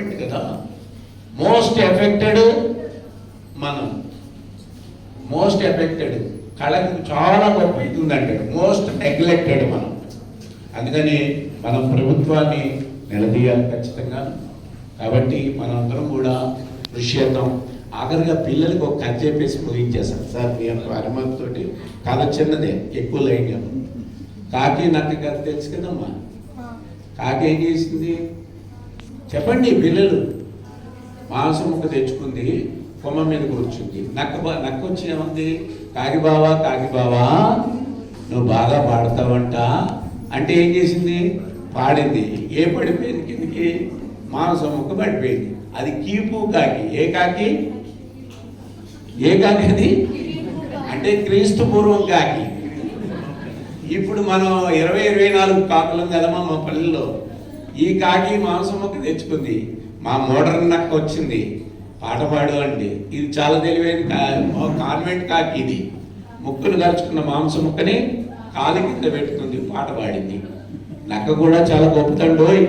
Development కదా. Most affected మనం. Most affected కళకి చాలా గొప్ప ఇది ఉందంటాడు మోస్ట్ నెగ్లెక్టెడ్ మనం. అందుకని మనం ప్రభుత్వాన్ని నిలదీయాలి ఖచ్చితంగా. కాబట్టి మనందరం కూడా కృషి చేద్దాం. ఆఖరిగా పిల్లలకి ఒక కథ చెప్పేసి ముగించేస్తాం సార్ మీ యొక్క అనుమతితోటి కథ చిన్నదే ఎక్కువ లైన్. కాకి నక్క కథ తెలుసు కదమ్మా? కాకి ఏం చేసింది? చెప్పండి పిల్లలు. మాంసం ముక్క తెచ్చుకుంది కొమ్మ మీద కూర్చుంది. నక్క బా- నక్క వచ్చి ఏముంది? కాగిబావా కాగిబావా బావా నువ్వు బాగా పాడతావంట. అంటే ఏం చేసింది? పాడింది. ఏ పడిపోయింది కిందికి? మాంసం ముక్క పడిపోయింది. అది కీపు కాకి. ఏ కాకి? ఏ కాకి అది? అంటే క్రీస్తు పూర్వం కాకి. ఇప్పుడు మనం ఇరవై ఇరవై నాలుగు కాకులం కదమ్మా మా పల్లెల్లో? ఈ కాకి మాంసం ముక్క తెచ్చుకుంది. మా మోడర్న్ నక్క వచ్చింది. పాట పాడు అండి. ఇది చాలా తెలివైన కాన్వెంట్ కాకి ఇది. ముక్కును కలుచుకున్న మాంసం ముక్కని కాలు కింద పెట్టుకుంది. పాట పాడింది. నక్క కూడా చాలా గొప్పతండోయ్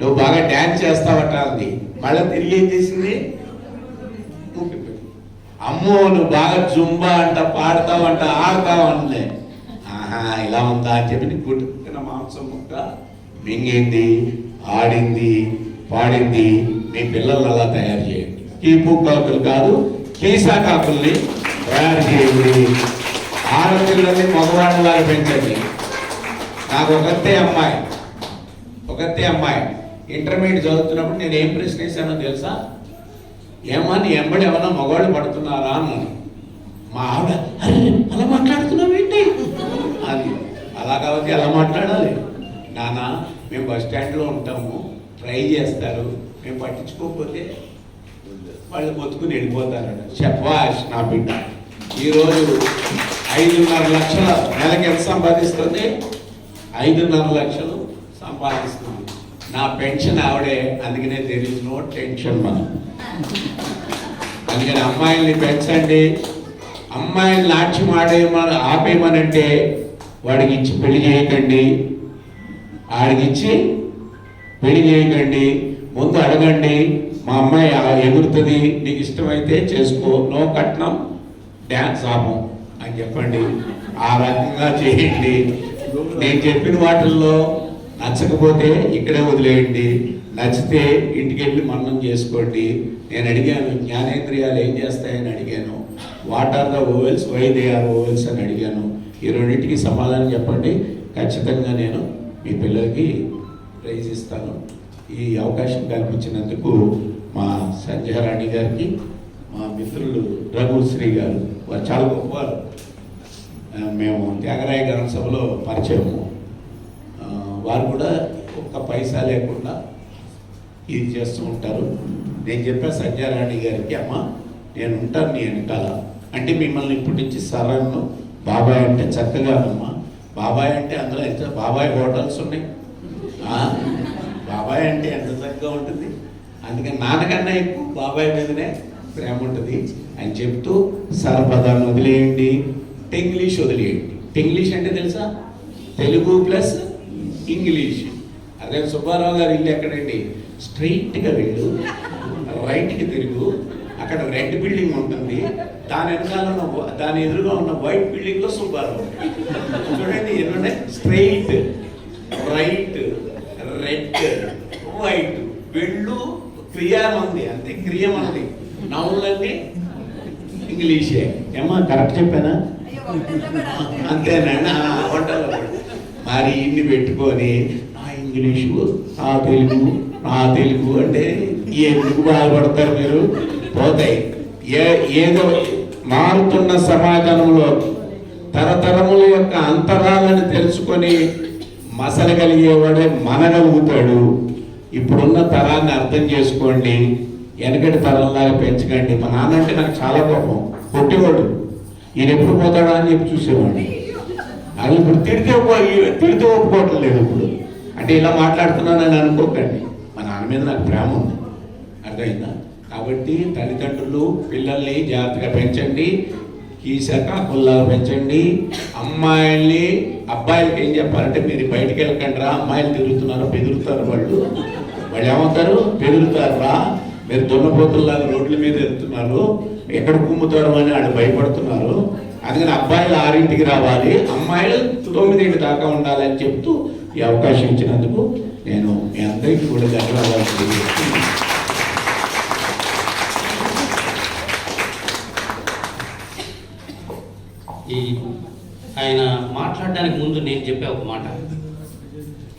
నువ్వు బాగా డ్యాన్స్ చేస్తావట అంది. మళ్ళీ తిరిగి ఏం చేసింది? అమ్మో నువ్వు బాగా జుంబా అంట పాడతావంట ఆడతావంటే. ఆహా ఇలా ఉందా అని చెప్పి గుట్టుకున్న మాంసం ముక్క మింగింది ఆడింది పాడింది మీ పిల్లల్ని అలా తయారు చేయండి. కీపు కాకులు కాదు కీసా కాకుల్ని తయారు చేయండి. ఆడపిల్లల్ని మగవాళ్ళలాగా పెంచండి. నాకు ఒకతే అమ్మాయి ఒకతే అమ్మాయి. ఇంటర్మీడియట్ చదువుతున్నప్పుడు నేను ఏం ప్రశ్న వేసానో తెలుసా? ఏమో నీ ఎంబడి ఏమన్నా మగవాళ్ళు పడుతున్నారా అన్నాను మా ఆవిడ అరే అలా మాట్లాడుతున్నావు ఏంటి అది అలా కాబట్టి అలా మాట్లాడాలి. నాన్న మేము బస్ స్టాండ్లో ఉంటాము ట్రై చేస్తారు. మేము పట్టించుకోకపోతే వాళ్ళు బతుకుని వెళ్ళిపోతారట. చెప్పాష్ నా బిడ్డ. ఈరోజు ఐదున్నర లక్షల నెలకి ఎంత సంపాదిస్తుంది? ఐదున్నర లక్షలు సంపాదిస్తుంది. నా పెన్షన్ ఆవిడే అందుకనే తెలియదు నో టెన్షన్ మనం అందుకని అమ్మాయిల్ని పెంచండి. అమ్మాయిని నాట్యం ఆడేయమని ఆపేయమనంటే వాడికి ఇచ్చి పెళ్ళి చేయకండి. ఆడికిచ్చి పెళ్ళి చేయకండి ముందు అడగండి మా అమ్మాయి ఎగురుతుంది నీకు ఇష్టమైతే చేసుకో నో కట్నం డ్యాన్స్ ఆపం అని చెప్పండి. ఆ రకంగా చేయండి. నేను చెప్పిన వాటిల్లో నచ్చకపోతే ఇక్కడే వదిలేయండి. నచ్చితే ఇంటికి వెళ్ళి మన్నం చేసుకోండి. నేను అడిగాను జ్ఞానేంద్రియాలు ఏం చేస్తాయని అడిగాను. What are the vowels why they are vowels అని అడిగాను. ఈ రెండింటికి సమాధానం చెప్పండి. ఖచ్చితంగా నేను మీ పిల్లలకి ప్రైజ్ ఇస్తాను. ఈ అవకాశం కల్పించినందుకు మా సంజయరాణి గారికి మా మిత్రులు రఘుశ్రీ గారు వారు చాలా గొప్పవారు మేము త్యాగరాయ గాన సభలో పరిచయము వారు కూడా ఒక్క పైసా లేకుండా ఇది చేస్తూ ఉంటారు. నేను చెప్పా సంజయరాణి గారికి అమ్మ నేను ఉంటాను నీ వెనకాల. అంటే మిమ్మల్ని ఇప్పటి నుంచి సరన్ను బాబాయ్ అంటే చక్కగా అమ్మ బాబాయ్ అంటే అందులో ఎంత బాబాయ్ హోటల్స్ ఉన్నాయి. బాబాయ్ అంటే ఎంత చక్కగా ఉంటుంది. అందుకని నాన్నకన్నా ఎక్కువ బాబాయ్ మీదనే ప్రేమ ఉంటుంది. అని చెప్తూ సరపదాన్ని వదిలేయండి. టెంగ్లీష్ వదిలేయండి. టెంగ్లీష్ అంటే తెలుసా? Telugu plus English. అదే సుబ్బారావు గారు ఇల్లు ఎక్కడండి? స్ట్రైట్గా వెళ్ళు. రైట్కి తిరుగు. అక్కడ రెడ్ బిల్డింగ్ ఉంటుంది. దాని వెనకాల ఉన్న దాని ఎదురుగా ఉన్న వైట్ బిల్డింగ్లో సుబ్బారావు చూడండి ఎన్నుండే స్ట్రైట్ రైట్ రెడ్ వైట్ వెళ్ళు క్రియ ఉంది అంతే క్రియ ఉంది ఇంగ్లీషే. ఏమా కరెక్ట్ చెప్పానా? అంతేనా ఆ మరి ఇన్ని పెట్టుకొని నా ఇంగ్లీషు నా తెలుగు నా తెలుగు అంటే ఎందుకు బాధపడతారు మీరు? పోతాయి. ఏ ఏదో మారుతున్న సమాజంలో తరతరముల యొక్క అంతరాలను తెలుసుకొని మసలగలిగేవాడే మనగలుగుతాడు ఇప్పుడున్న తరాన్ని అర్థం చేసుకోండి. వెనకటి తరంలాగా పెంచకండి. మా నాన్న అంటే నాకు చాలా కోపం. కొట్టేవాడు ఈయన ఎప్పుడు పోతాడా అని చెప్పి చూసేవాడిని. అది ఇప్పుడు తిడితే తిడితే ఒప్పుకోవటం లేదు ఇప్పుడు. అంటే ఇలా మాట్లాడుతున్నానని అనుకోకండి. మా నాన్న మీద నాకు ప్రేమ ఉంది. అర్థమైందా? కాబట్టి తల్లిదండ్రులు పిల్లల్ని జాగ్రత్తగా పెంచండి. కీసకాకుల్లాగా పెంచండి. అమ్మాయిల్ని అబ్బాయిలకి ఏం చెప్పాలంటే మీరు బయటికి వెళ్ళకండి రా అమ్మాయిలు తిరుగుతున్నారు బెదురుతారు వాళ్ళు. వాళ్ళు ఏమవుతారు బెదురుతారు రా. మీరు దున్నపోతుల్లాగా రోడ్ల మీద వెళ్తున్నారు. ఎక్కడ కుమ్ముతారు అని వాళ్ళు భయపడుతున్నారు. అందుకని అబ్బాయిలు ఆరింటికి రావాలి. అమ్మాయిలు తొమ్మిదింటి దాకా ఉండాలని చెప్తూ ఈ అవకాశం ఇచ్చినందుకు నేను మీ అందరికీ కూడా ధన్యవాదాలు తెలియజేస్తున్నాను ఈ ఆయన మాట్లాడడానికి ముందు నేను చెప్పే ఒక మాట.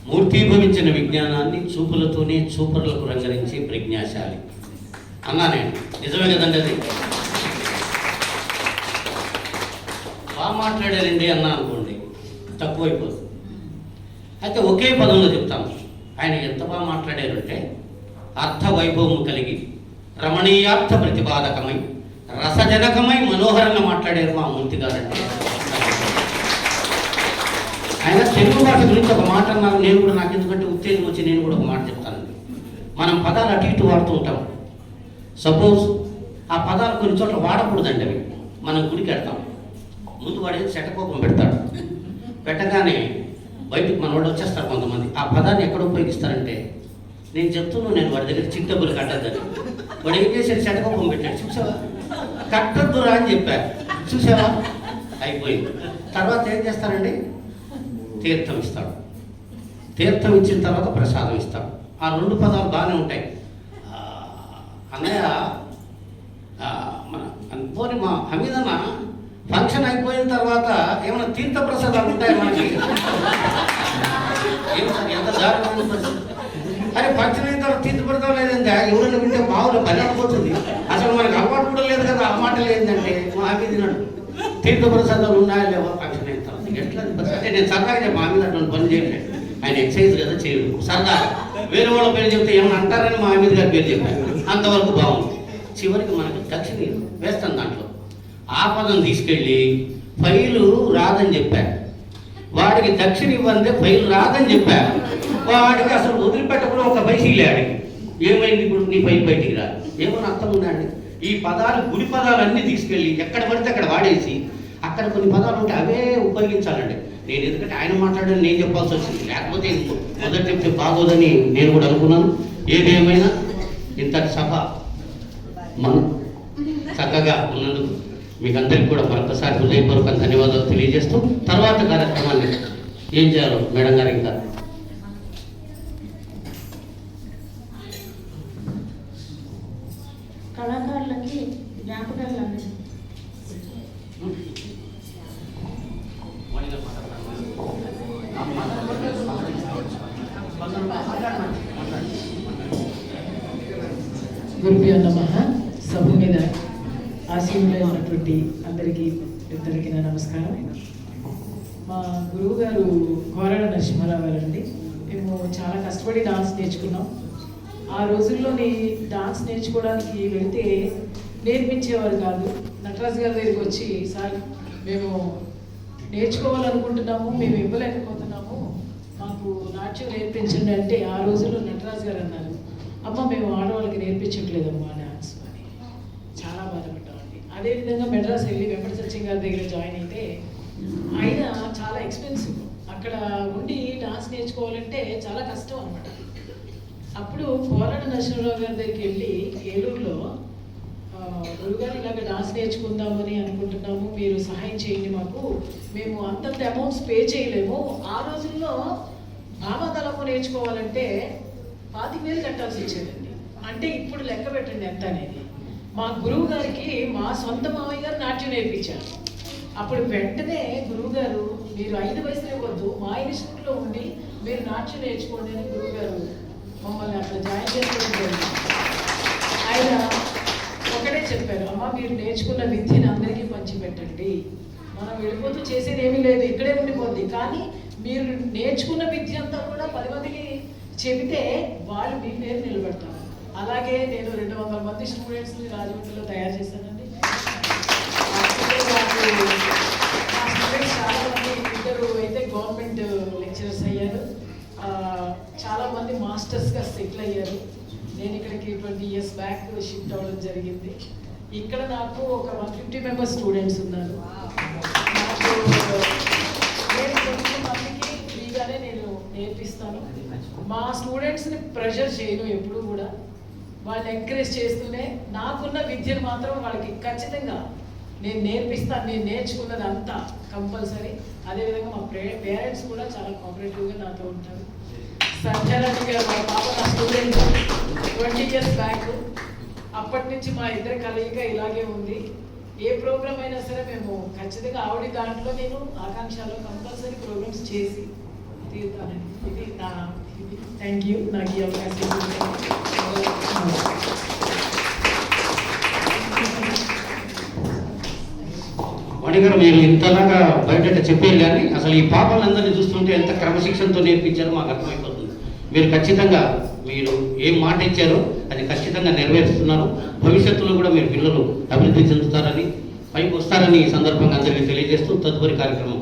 మూర్తీభవించిన విజ్ఞానాన్ని చూపులతోనే చూపరులకు రంగరించి ప్రజ్ఞాశాలి. అన్నా నేను నిజమే కదండి అది? బాగా మాట్లాడారండి అన్నా అనుకోండి. తక్కువైపోతుంది. అయితే ఒకే పదంలో చెప్తాను. ఆయన ఎంత బాగా మాట్లాడారంటే అర్థ వైభవము కలిగి రమణీయార్థ ప్రతిపాదకమై రసజనకమై మనోహరంగా మాట్లాడారు మా మూర్తి గారంటే ఆయన తెలుగు భాష గురించి ఒక మాట అన్నారు నేను కూడా నాకు ఎందుకంటే ఉత్తేజం వచ్చి నేను కూడా ఒక మాట చెప్తాను. మనం పదాలు అటు ఇటు వాడుతూ ఉంటాం. సపోజ్ ఆ పదాలు కొన్ని చోట్ల వాడకూడదండి అవి. మనం గుడికి వెళ్తాం. ముందు వాడేది శటకోపం పెడతాడు. పెట్టగానే బయటకు మన వాళ్ళు వచ్చేస్తారు కొంతమంది. ఆ పదాన్ని ఎక్కడ ఉపయోగిస్తారంటే నేను చెప్తున్నాను నేను వాడి దగ్గర చిక్ డబ్బులు కట్టద్దని. వాడు ఏం చేశాడు? శటకోపం పెట్టాడు. చూసావా? కట్టద్దురా అని చెప్పారు. చూసావా? అయిపోయింది. తర్వాత ఏం చేస్తారండి? తీర్థం ఇస్తాడు. తీర్థం ఇచ్చిన తర్వాత ప్రసాదం ఇస్తాడు. ఆ రెండు పదాలు బాగానే ఉంటాయి. అన్నయ్య మన పోనీ మా హమీదన్న ఫంక్షన్ అయిపోయిన తర్వాత ఏమైనా తీర్థ ప్రసాదాలు ఉంటాయి మనకి? ఎంత దారుణమైన పరిస్థితి. అరే ఫంక్షన్ అయిన తర్వాత తీర్థ ప్రసాదం లేదంటే ఎవరైనా వింటే బావులు బలకపోతుంది అసలు మనకు అలవాటు కూడా లేదు కదా ఆ మాట లేదంటే మా హమీదినాడు తీర్థ ప్రసాదాలు ఉన్నాయా లేవా ఫంక్షన్ అయిన తర్వాత ఎట్లా అది పరిస్థితి? అంటే నేను సరదాగా చెప్పి మా మీద అటువంటి పని చేయట్లేదు ఆయన ఎక్సైజ్ కదా చేయడు. సరదా వేరే వాళ్ళ పేరు చెప్తే ఏమైనా అంటారని మా మీద గారి పేరు చెప్పారు అంతవరకు బాగుంది. చివరికి మనకి దక్షిణ వేస్తాం దాంట్లో. ఆ పదం తీసుకెళ్ళి ఫైలు రాదని చెప్పారు వాడికి దక్షిణ ఇవ్వందే ఫైలు రాదని చెప్పారు వాడికి అసలు వదిలిపెట్టకుండా ఒక పైసలు ఆడికి. ఏమైంది ఇప్పుడు నీ ఫైల్ బయటికి రా? ఏమో అర్థం ఉందండి ఈ పదాలు గురి పదాలు అన్నీ తీసుకెళ్ళి ఎక్కడ పడితే అక్కడ వాడేసి అక్కడ కొన్ని పదాలు ఉంటే అవే ఉపయోగించాలండి. నేను ఎందుకంటే ఆయన మాట్లాడని నేను చెప్పాల్సి వచ్చింది. లేకపోతే మొదటి చెప్తే బాగోదని నేను కూడా అనుకున్నాను. ఏదేమైనా ఇంతటి సభ మనం చక్కగా ఉన్నందుకు మీకు అందరికీ కూడా మరొకసారి హృదయపూర్వక ధన్యవాదాలు తెలియజేస్తూ తర్వాత కార్యక్రమాన్ని ఏం చేయాలో మేడం గారు ఇంకా గురుభ్యో నమ. సభ మీద ఆశీనులై ఉన్నటువంటి అందరికీ ఇద్దరికి నా నమస్కారం. మా గురువు గారు కోరడ నరసింహారావు గారు అండి మేము చాలా కష్టపడి డాన్స్ నేర్చుకున్నాం. ఆ రోజుల్లోని డాన్స్ నేర్చుకోవడానికి వెళితే నేర్పించేవారు కాదు. నటరాజు గారి దగ్గరికి వచ్చి సార్ మేము నేర్చుకోవాలనుకుంటున్నాము మేము ఇవ్వలేకపోతున్నాము నాట్యం నేర్పించండి అంటే ఆ రోజుల్లో నటరాజు గారు అన్నారు అమ్మ మేము ఆడవాళ్ళకి నేర్పించట్లేదమ్మా డాన్స్ అని చాలా బాధపడ్డామండి. అదేవిధంగా మెడ్రాస్ వెళ్ళి వెంకట సత్యం గారి దగ్గర జాయిన్ అయితే ఆయన చాలా ఎక్స్పెన్సివ్. అక్కడ ఉండి డాన్స్ నేర్చుకోవాలంటే చాలా కష్టం అనమాట అప్పుడు పోరాట నరసింహరావు గారి దగ్గరికి వెళ్ళి ఏలూరులో గురుగారు ఇలాగ డాన్స్ నేర్చుకుందామని అనుకుంటున్నాము మీరు సహాయం చేయండి మాకు. మేము అంతంత అమౌంట్స్ పే చేయలేము. ఆ రోజుల్లో నేర్చుకోవాలంటే పాతిక వేలు కట్టాల్సి వచ్చేదండి. అంటే ఇప్పుడు లెక్క పెట్టండి ఎంత అనేది. మా గురువు గారికి మా సొంత మామయ్య గారు నాట్యం నేర్పించారు. అప్పుడు వెంటనే గురువు గారు మీరు ఐదు వయసులు ఇవ్వద్దు మా ఇన్స్టిట్యూట్లో ఉండి మీరు నాట్యం నేర్చుకోండి అని గురువు గారు మమ్మల్ని అట్లా జాయిన్ చేసుకోవడం ఆయన ఒకటే చెప్పారు అమ్మ మీరు నేర్చుకున్న విద్యను అందరికీ పంచిపెట్టండి. మనం వెళ్ళిపోతూ చేసేది ఏమీ లేదు ఇక్కడే ఉండిపోద్ది. కానీ మీరు నేర్చుకున్న విద్య అంతా కూడా పది మందికి చెబితే వాళ్ళు మీ పేరు నిలబెడతారు. అలాగే నేను రెండు వందల మంది స్టూడెంట్స్ని రాజమండ్రిలో తయారు చేశానండి. చాలామంది చాలా మంది ఇద్దరు అయితే గవర్నమెంట్ లెక్చరర్స్ అయ్యారు. చాలామంది చాలా మంది మాస్టర్స్గా సెటిల్ అయ్యారు. నేను ఇక్కడికి ట్వంటీ ఇయర్స్ బ్యాక్ షిఫ్ట్ అవ్వడం జరిగింది. ఇక్కడ నాకు ఒక వన్ ఫిఫ్టీ మెంబర్స్ స్టూడెంట్స్ ఉన్నారు. మా స్టూడెంట్స్ని ప్రెషర్ చేయను ఎప్పుడు కూడా. వాళ్ళని ఎంకరేజ్ చేస్తూనే నాకున్న విద్యను మాత్రం వాళ్ళకి ఖచ్చితంగా నేను నేర్పిస్తాను నేను నేర్చుకున్నది అంతా కంపల్సరీ. అదేవిధంగా మా పేరెంట్స్ కూడా చాలా కోఆపరేటివ్గా నాతో ఉంటారు. సంధ్యారాణి గారు మా పాప నా స్టూడెంట్ ట్వంటీ ఇయర్స్ బ్యాక్ అప్పటి నుంచి మా ఇద్దరి కలయిక ఇలాగే ఉంది. ఏ ప్రోగ్రామ్ అయినా సరే మేము ఖచ్చితంగా ఆవిడ దాంట్లో నేను ఆకాంక్షలో కంపల్సరీ ప్రోగ్రామ్స్ చేసి తీరుతానండి ఇది నా థ్యాంక్ యూ నాకు ఈ అవకాశం ఇచ్చినందుకు. మీరు ఇంతలాగా బయట చెప్పారు కానీ అసలు ఈ పాపలందరినీ చూస్తుంటే ఎంత క్రమశిక్షణతో నేర్పించారో మాకు అర్థమైపోతుంది. మీరు ఖచ్చితంగా మీరు ఏం మాట ఇచ్చారో అది ఖచ్చితంగా నెరవేరుస్తున్నారు. భవిష్యత్తులో కూడా మీరు పిల్లలు అభివృద్ధి చెందుతారని పైకి వస్తారని ఈ సందర్భంగా అందరికీ తెలియజేస్తూ తదుపరి కార్యక్రమం